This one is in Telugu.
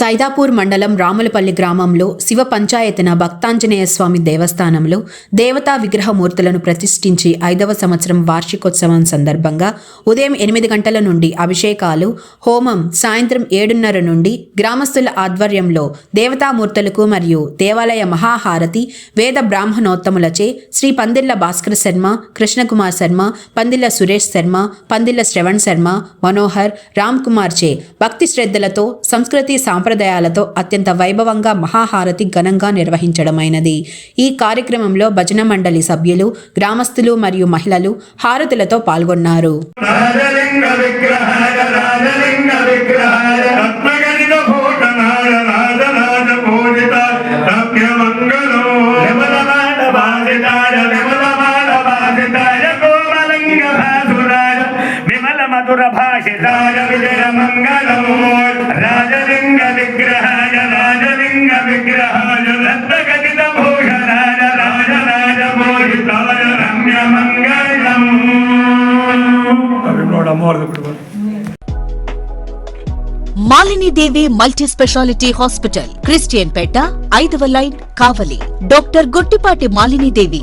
సైదాపూర్ మండలం రాములపల్లి గ్రామంలో శివ పంచాయతన భక్తాంజనేయ స్వామి దేవస్థానంలో దేవతా విగ్రహమూర్తులను ప్రతిష్ఠించి ఐదవ సంవత్సరం వార్షికోత్సవం సందర్భంగా ఉదయం ఎనిమిది గంటల నుండి అభిషేకాలు హోమం సాయంత్రం ఏడున్నర నుండి గ్రామస్తుల ఆధ్వర్యంలో దేవతామూర్తులకు మరియు దేవాలయ మహాహారతి వేద బ్రాహ్మణోత్తములచే శ్రీ పందిళ్ళ భాస్కర శర్మ కృష్ణకుమార్ శర్మ పందిళ్ళ సురేష్ శర్మ పందిళ్ళ శ్రవణ్ శర్మ మనోహర్ రామ్ కుమార్ చే భక్తి శ్రద్ధలతో సంస్కృతి సాంప్రదాయాలతో అత్యంత వైభవంగా మహాహారతి ఘనంగా నిర్వహించడమైనది. ఈ కార్యక్రమంలో భజన మండలి సభ్యులు గ్రామస్తులు మరియు మహిళలు హారతులతో పాల్గొన్నారు. రాజరాజ పూజితాయ రమ్య మంగళం అవి కూడా model Malinidevi multi specialty hospital Christianpet ఐదవ line Kavali. Doctor Guttipati Malinidevi